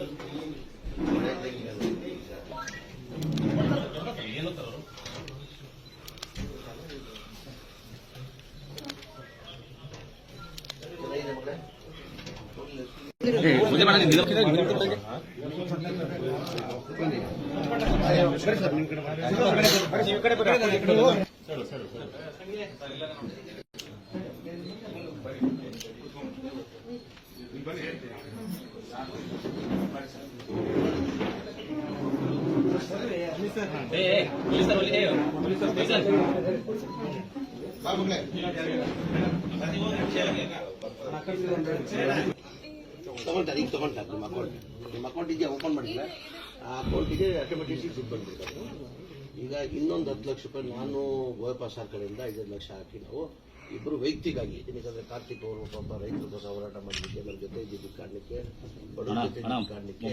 Sir ಈ ಕಡೆ ತಗೊಂತಾರೆ ಈಗ ತಗೊಂಡ ನಿಮ್ಮ ಅಕೌಂಟ್ ನಿಮ್ಮ ಅಕೌಂಟ್ ಇದೆಯಾ? ಓಪನ್ ಮಾಡಿದ್ರೆ. ಆ ಅಕೌಂಟಿಗೆ ಆಟೋಮೆಟಿಕ್ ದುಡ್ಡು ಬಂದ್ಬಿಡ್ತಾರೆ ಈಗ ಇನ್ನೊಂದು ಹತ್ತು ಲಕ್ಷ ರೂಪಾಯಿ ನಾನು ಗೋಯಪ್ಪ ಸರ್ ಕಡೆಯಿಂದ ಐದು ಲಕ್ಷ ಹಾಕಿ ನಾವು ಇಬ್ಬರು ವೈಯಕ್ತಿಗಾಗಿ ಏನಕ್ಕಂದ್ರೆ ಕಾರ್ತಿಕ್ ಅವರು ಪಾಪ ರೈತರಿಗೋಸ್ಕರ ಹೋರಾಟ ಮಾಡಲಿಕ್ಕೆ ನಮ್ಮ ಜೊತೆ ಇದ್ದಿದ್ದು ಕಾರಣಕ್ಕೆ ಬಡವ್ರ ಜೊತೆ ಇದ್ದಿದ್ದು ಕಾರಣಕ್ಕೆ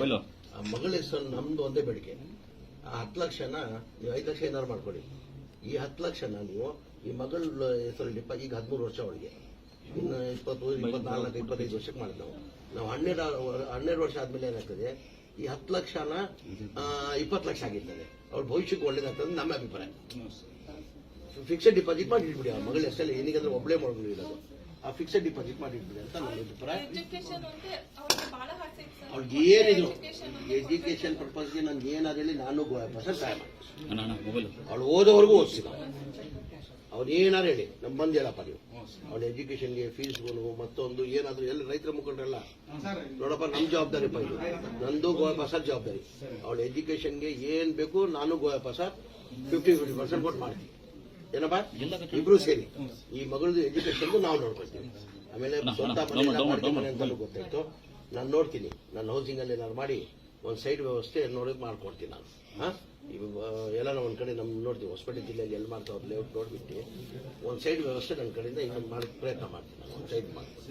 ಆ ಮಗಳ ಹೆಸರು ನಮ್ದು ಒಂದೇ ಬೇಡಿಕೆ. ಆ ಹತ್ತು ಲಕ್ಷನ ನೀವು ಐದು ಲಕ್ಷ ಏನಾರು ಮಾಡ್ಕೊಡಿ ಈ ಹತ್ತು ಲಕ್ಷನ ನೀವು ಈ ಮಗಳ ಹೆಸರು ಡಿಪ ಈಗ ಹದಿಮೂರು ವರ್ಷ ಅವಳಿಗೆ. ಇನ್ನು ಇಪ್ಪತ್ತು ಇಪ್ಪತ್ನಾಲ್ಕು ಇಪ್ಪತ್ತೈದು ವರ್ಷಕ್ಕೆ ಮಾಡಿದ್ ನಾವು ನಾವು ಹನ್ನೆರಡು ಹನ್ನೆರಡು ವರ್ಷ ಆದ್ಮೇಲೆ ಏನಾಗ್ತದೆ ಈ ಹತ್ತು ಲಕ್ಷನ ಇಪ್ಪತ್ತು ಲಕ್ಷ ಆಗಿರ್ತದೆ. ಅವ್ರ ಭವಿಷ್ಯಕ್ಕೆ ಒಳ್ಳೇದಾಗ್ತದೆ ನಮ್ಮ ಅಭಿಪ್ರಾಯ. ಫಿಕ್ಸೆಡ್ ಡಿಪಾಸಿಟ್ ಮಾಡಿ ಇಟ್ಬಿಡಿ ಆ ಮಗಳ ಹೆಸರಲ್ಲಿ ಏನೀಗಂದ್ರೆ ಒಬ್ಬಳೇ ಮಗಳು ಇರೋದು. ಆ ಫಿಕ್ಸೆಡ್ ಡಿಪಾಸಿಟ್ ಮಾಡಿ ಇಟ್ಬಿಡಿ ಅಂತ ನನ್ನ ಅಭಿಪ್ರಾಯ ಅವ್ರಿಗೆ ಬಹಳ ಆಸೆ ಇತ್ತು ಅವ್ಳಿಗೆ ಏನಿದ್ರು ಎಜುಕೇಶನ್ ಪರ್ಪಸ್ಗೆ ನನ್ಗೆ ಏನಾದ್ರು ಹೇಳಿ ನಾನು ಸರ್ ಸಹಾಯ ಮಾಡಿ ಅವಳು ಓದೋವರೆಗೂ ಓದಿಸಿದ ಅವ್ರು ಏನಾರು ಹೇಳಿ ನಮ್ಮ ಬಂದು ಹೇಳಪ್ಪ ನೀವು ಅವಳ ಎಜುಕೇಶನ್ಗೆ ಫೀಸ್ಗಳು ಮತ್ತೊಂದು ಏನಾದ್ರೂ ಎಲ್ಲ ರೈತರ ಮುಖಂಡರೆಲ್ಲ. ನೋಡಪ್ಪ ನಮ್ಮ ಜವಾಬ್ದಾರಿಪ್ಪ ಇದು. ನಂದು ಗೋವಾ ಪ್ರಸಾದ್ ಜವಾಬ್ದಾರಿ. ಅವಳ ಎಜುಕೇಶನ್ಗೆ ಏನ್ ಬೇಕು ನಾನು Goa Prasad fifty fifty percent ಕೊಟ್ಟು ಮಾಡ್ತೀವಿ ಏನಪ್ಪ? ಇಬ್ರು ಸೇರಿ. ಈ ಮಗಳದು ಎಜುಕೇಶನ್ ನಾವು ನೋಡ್ಕೊಳ್ತೀವಿ. ಆಮೇಲೆ ಸ್ವಂತ ಮನೆ ಅಂತಲೂ ಗೊತ್ತಾಯ್ತು. ನಾನು ನೋಡ್ತೀನಿ. ನನ್ನ ಹೌಸಿಂಗ್ ಅಲ್ಲಿ ಏನಾದ್ರು ಮಾಡಿ ಒಂದು ಸೈಡ್ ವ್ಯವಸ್ಥೆ ನೋಡೋದು ಮಾಡ್ಕೊಡ್ತೀನಿ ನಾನು. ಹಾ? ಎಲ್ಲ ಒಂದ್ ಕಡೆ ನಮ್ ನೋಡ್ತೀವಿ. ಹೊಸಪೇಟೆ ಜಿಲ್ಲೆಯಲ್ಲಿ ಎಲ್ಲಿ ಮಾಡ್ತಾವ್ ಲೇಔಟ್ ನೋಡ್ಬಿಟ್ಟು ಒಂದ್ ಸೈಡ್ ವ್ಯವಸ್ಥೆ ನನ್ನ ಕಡೆಯಿಂದ ಇನ್ನೊಂದು ಮಾಡೋಕ್ಕೆ ಪ್ರಯತ್ನ ಮಾಡ್ತೀನಿ ನಾನು. ಒಂದು ಸೈಡ್ ಮಾಡ್ತೀನಿ.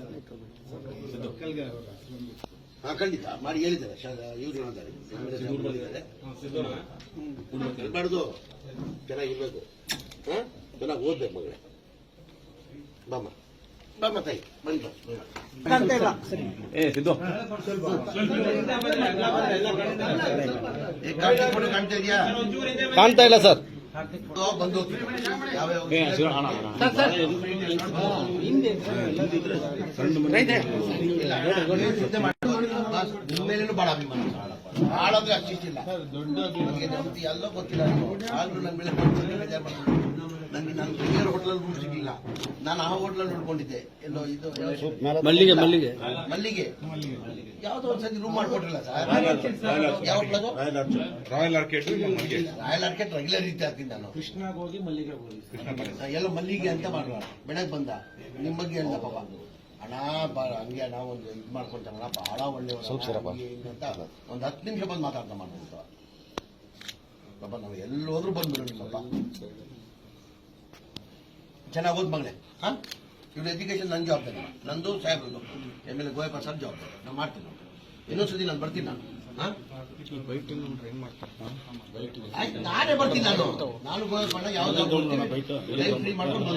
ಹಾ ಖಂಡಿತ. ಮಾಡಿ ಹೇಳಿದ್ದಾರೆ. ಇವ್ರು ಹೇಳಿದ್ದಾರೆ ಚೆನ್ನಾಗಿ ಚೆನ್ನಾಗಿರ್ಬೇಕು. ಹಾ? ಚೆನ್ನಾಗಿ ಓದ್ಬೇಕು ಮಗಳೇ. ಬಾಮ ತಾಯಿ ಕಾಣ್ತಾ ಇದೆಯಾ ಕಾಣ್ತಾ ಇಲ್ಲ. ಸರ್. ಬಂದು ನನಗೆ ಎಲ್ಲೋ ಗೊತ್ತಿಲ್ಲ ಆದ್ರೂ ನನ್ನ ಮೇಲೆ ಬರ್ತೀನಿ, ಬೇಜಾರ್ ಮಾಡ್ತೀನಿ. ನನಗೆ ನಾನು ಬೆಂಗಳೂರು ಹೋಟ್ಲಲ್ಲಿ ರೂಮ್ ಸಿಗ್ಲಿಲ್ಲ. ನಾನು ಆ ಹೋಟ್ಲಲ್ಲಿ ನೋಡ್ಕೊಂಡಿದ್ದೆ ಎಲ್ಲೋ ಇದು ಮಲ್ಲಿಗೆ ಮಲ್ಲಿಗೆ. ಮಲ್ಲಿಗೆ. ಯಾವ್ದೋ ಒಂದ್ಸತಿ ರೂಮ್ ಮಾಡ್ಕೊಟ್ರಲ್ಲ ಸರ್ ಯಾವ ಹೋಟ್ಲದು Royal Orchid Royal Orchid regular ರೀತಿ ಹಾಕ್ತೀನಿ ನಾನು. ಕೃಷ್ಣ ಮಲ್ಲಿಗೆ ಎಲ್ಲ ಮಲ್ಲಿಗೆ ಅಂತ ಮಾಡುವ. ಬೆಳಗ್ಗೆ ಬಂದ. ನಿಮ್ಮ ಬಗ್ಗೆ ಹೇಳ್ದ ಪಾಪ. ಅಣ್ಣ ಬಾ ಹಂಗೆ ಅಣ್ಣ ಒಂದು ಇದು ಮಾಡ್ಕೊಂತಾನಣ್ಣ ಬಹಳ ಒಳ್ಳೆ ಅಂತ ಒಂದು ಹತ್ತು ನಿಮಿಷ ಬಂದು ಮಾತಾಡ್ತಾ ಮಾಡ್ಬೋದು ಪಾಪ ನಾವು ಎಲ್ಲೋದ್ರೂ ಬಂದ್ಬಿಡು ನಿಮ್ಮಪ್ಪ. ಚೆನ್ನಾಗಿ ಓದ್ ಮಗಳೇ. ಹಾ? ಇವ್ರ ಎಜುಕೇಶನ್ ನನ್ನ ಜವಾಬ್ದಾರಿ. ನಂದು ಸಾಹೇಬ್ರದ್ದು. M L A Goyappa sir ಜವಾಬ್ದಾರಿ. ನಾನು ಮಾಡ್ತೀನಿ. ಇನ್ನೊಂದು ಸತಿ ನಾನು ಬರ್ತೀನಿ ನಾನು. ಆಯ್ತು, ನಾನೇ ಬರ್ತೀನಿ ನಾನು ನಾನು ಗೋಯಪ್ಪಣ್ಣ ಯಾವ್ದು ಲೈಫ್ ಫ್ರೀ ಮಾಡ್ಕೊಂಡು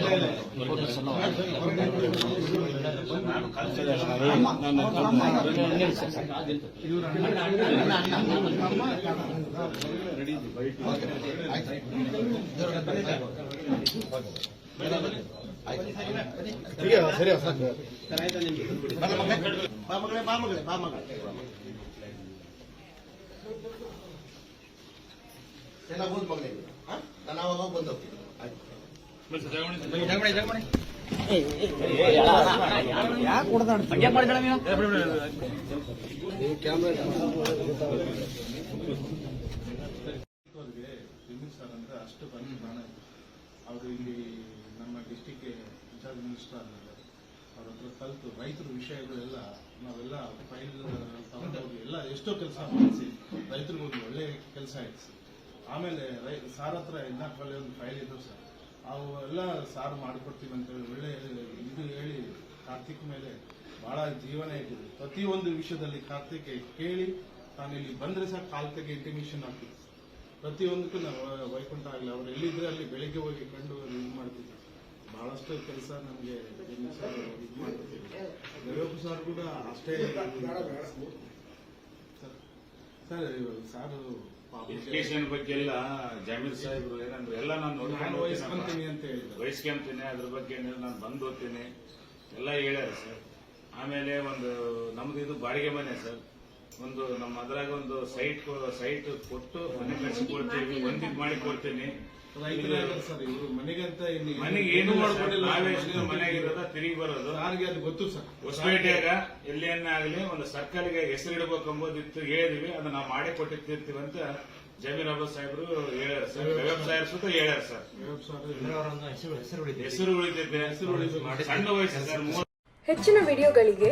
ಸರಿ ಬಾ ಮಗಳೇ ಬಾ ಮಗಳೇ ಬಾ ಮಗಳೇ ಚೆನ್ನಾಗಿ ಬಂದು ಮಗಳೇ ಹಾ? ನಾನು ಅವಾಗ ಬಂದು ಹೋಗ್ತೀನಿ. ಆಯ್ತು. ಅಷ್ಟು ಬನ್ನಿ ನಾನು ಅವರು ಇಲ್ಲಿ ನಮ್ಮ ಡಿಸ್ಟಿಕ್ಗೆ ಇನ್ಚಾರ್ಜ್ ಮಿನಿಸ್ಟರ್ ಆದ್ಮೇಲೆ ಅವ್ರ ಹತ್ರ ಕಲಿತು ರೈತರ ವಿಷಯಗಳೆಲ್ಲ ನಾವೆಲ್ಲ ಫೈಲ್ ತಗೊಂಡೋಗಿ ಎಲ್ಲ ಎಷ್ಟೋ ಕೆಲಸ ಮಾಡಿಸಿ ರೈತರಿಗೊಂದು ಒಳ್ಳೆ ಕೆಲಸ ಇಡಿಸಿ ಆಮೇಲೆ ರೈ ಸಾರ್ ಹತ್ರ ಒಳ್ಳೆ ಒಂದು ಫೈಲ್ ಇದ್ದರು ಸರ್. ಅವು ಎಲ್ಲ ಸಾರ್ ಮಾಡಿಕೊಡ್ತೀವಿ ಅಂತೇಳಿ ಒಳ್ಳೆ ಇದು ಹೇಳಿ ಕಾರ್ತಿಕ್ ಮೇಲೆ ಬಹಳ ಜೀವನ ಇಟ್ಟಿದೆ ಪ್ರತಿಯೊಂದು ವಿಷಯದಲ್ಲಿ ಕಾರ್ತಿಕ್ ಕೇಳಿ ತಾನು ಇಲ್ಲಿ ಬಂದ್ರೆ ಸರ್ ಕಾಲ್ ತೆಗೆ ಇಂಟಿಮೇಷನ್ ಹಾಕ್ತೀವಿ. ಪ್ರತಿಯೊಂದಕ್ಕೂ ನಾವು ವೈಕುಂಠ ಆಗಲಿ ಅವ್ರು ಎಲ್ಲಿದ್ರೆ ಅಲ್ಲಿ ಬೆಳಿಗ್ಗೆ ಹೋಗಿ ಕಂಡು ಇದು ಮಾಡ್ತಿದ್ರು. ಬಹಳಷ್ಟು ಕೆಲಸ ನಮಗೆ ಇದು ಮಾಡ್ತಿದ್ರು ರವಿಯಪ್ಪ ಸರ್ ಕೂಡ ಅಷ್ಟೇ. ಸರ್ ಸರ್ ಸಾರು ಎಜುಕೇಶನ್ ಬಗ್ಗೆ ಎಲ್ಲ ಜಮೀರ್ ಸಾಹೇಬ್ರು ಏನಂದ್ರೆ ಎಲ್ಲ ನಾನು ವಹಿಸ್ಕೊಂತೀನಿ ಅಂತ ಹೇಳಿದ್ರು. ವಹಿಸ್ಕೊಂತೀನಿ ಅದ್ರ ಬಗ್ಗೆ ನಾನು ಬಂದು ಓದ್ತೀನಿ ಎಲ್ಲ ಹೇಳ್ಯಾರ ಸರ್. ಆಮೇಲೆ ಒಂದು ನಮ್ದು ಇದು ಬಾಡಿಗೆ ಮನೆ ಸರ್. ಒಂದು ನಮ್ಮ ಅದ್ರಾಗ ಒಂದು ಸೈಟ್ ಸೈಟ್ ಕೊಟ್ಟು ಮನೆ ಕಟ್ಸಿ ಕೊಡ್ತೀವಿ ಒಂದಿದ್ ಮಾಡಿ ಕೊಡ್ತೀನಿ. ರೈತರಾಗ ಸರ್ ಇವರು ಮನೆಗಂತ ಇಲ್ಲಿ ಮನೆಗೆ ಏನು ಮಾಡ್ಕೊಂಡಿಲ್ಲ ನಾವೇ ಮನೆಗೆ ಮನೆಯಾಗಿರೋದ ತಿರುಗಿ ಬರೋದು. ನನಗೆ ಅದು ಗೊತ್ತು ಸರ್. ಹೊಸಪೇಟೆಯಾಗ ಎಲ್ಲಿಯನ್ನಾಗಲಿ ಒಂದು ಸರ್ಕಾರಿಗೆ ಹೆಸರು ಅಂಬೋದಿತ್ತು ಹೇಳಿದ್ವಿ ಅದನ್ನ ನಾವು ಮಾಡಿ ಕೊಟ್ಟಿರ್ತೀವಿ ಅಂತ ಜಮೀರ್ ಅಬ್ಬಾಸ್ ಸಾಹೇಬ್ರು ಹೇಳ್ಯಾರ ಸರ್. ವೆಬ್ ಸಾಹೇಬ್ ಸುತ್ತ ಹೇಳ್ಯಾರ ಸರ್. ಹೆಸರು ಉಳಿತೈತೆ ಹೆಸರು ಉಳಿದಿದೆ. ಸಣ್ಣ ವಯಸ್ಸು ಸರ್ ಹೆಚ್ಚಿನ ವಿಡಿಯೋಗಳಿಗೆ